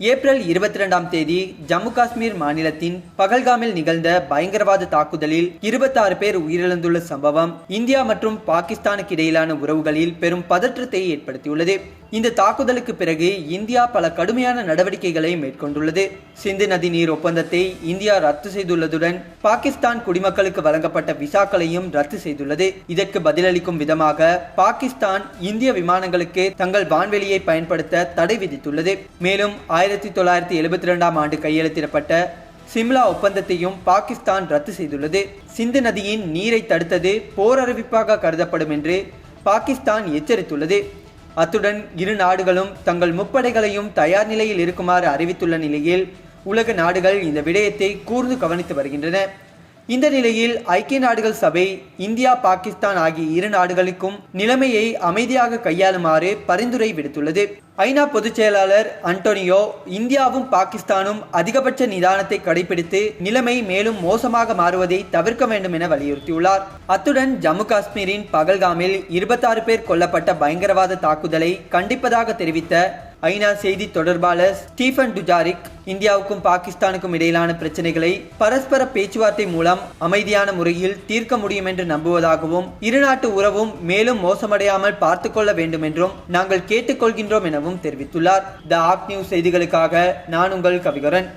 April இருபத்தி ரெண்டாம் தேதி ஜம்மு காஷ்மீர் மாநிலத்தின் பகல்காமில் நிகழ்ந்த பயங்கரவாத தாக்குதலில் இருபத்தாறு பேர் உயிரிழந்துள்ள சம்பவம் இந்தியா மற்றும் பாகிஸ்தானுக்கு இடையிலான உறவுகளில் பெரும் பதற்றத்தை ஏற்படுத்தியுள்ளது. இந்த தாக்குதலுக்கு பிறகு இந்தியா பல கடுமையான நடவடிக்கைகளை மேற்கொண்டுள்ளது. சிந்து நதி நீர் ஒப்பந்தத்தை இந்தியா ரத்து செய்துள்ளதுடன் பாகிஸ்தான் குடிமக்களுக்கு வழங்கப்பட்ட விசாக்களையும் ரத்து செய்துள்ளது. இதற்கு பதிலளிக்கும் விதமாக பாகிஸ்தான் இந்திய விமானங்களுக்கு தங்கள் வான்வெளியை பயன்படுத்த தடை விதித்துள்ளது. மேலும் ஆயிரத்தி தொள்ளாயிரத்தி எழுபத்தி ரெண்டாம் ஆண்டு கையெழுத்திடப்பட்ட சிம்லா ஒப்பந்தத்தையும் பாகிஸ்தான் ரத்து செய்துள்ளது. சிந்து நதியின் நீரை தடுத்தது போர் அறிவிப்பாக கருதப்படும் என்று பாகிஸ்தான் எச்சரித்துள்ளது. அத்துடன் இரு நாடுகளும் தங்கள் முப்படைகளையும் தயார் நிலையில் இருக்குமாறு அறிவித்துள்ள நிலையில் உலக நாடுகள் இந்த விடயத்தை கூர்ந்து கவனித்து வருகின்றன. இந்த நிலையில் ஐக்கிய நாடுகள் சபை இந்தியா பாகிஸ்தான் ஆகிய இரு நாடுகளுக்கும் நிலைமையை அமைதியாக கையாளுமாறு பரிந்துரை விடுத்துள்ளது. ஐநா பொதுச் செயலாளர் அன்டோனியோ இந்தியாவும் பாகிஸ்தானும் அதிகபட்ச நிதானத்தை கடைபிடித்து நிலைமை மேலும் மோசமாக மாறுவதை தவிர்க்க வேண்டும் என வலியுறுத்தியுள்ளார். அத்துடன் ஜம்மு காஷ்மீரின் பகல்காமில் இருபத்தாறு பேர் கொல்லப்பட்ட பயங்கரவாத தாக்குதலை கண்டிப்பதாக தெரிவித்த ஐநா செய்தி தொடர்பாளர் ஸ்டீஃபன் டுஜாரிக் இந்தியாவுக்கும் பாகிஸ்தானுக்கும் இடையிலான பிரச்சனைகளை பரஸ்பர பேச்சுவார்த்தை மூலம் அமைதியான முறையில் தீர்க்க முடியும் என்று நம்புவதாகவும் இருநாட்டு உறவும் மேலும் மோசமடையாமல் பார்த்துக்கொள்ள வேண்டும் என்றும் நாங்கள் கேட்டுக்கொள்கின்றோம் எனவும் தெரிவித்துள்ளார். த ஆக் நியூஸ் செய்திகளுக்காக நான் உங்கள் கவிகரன்.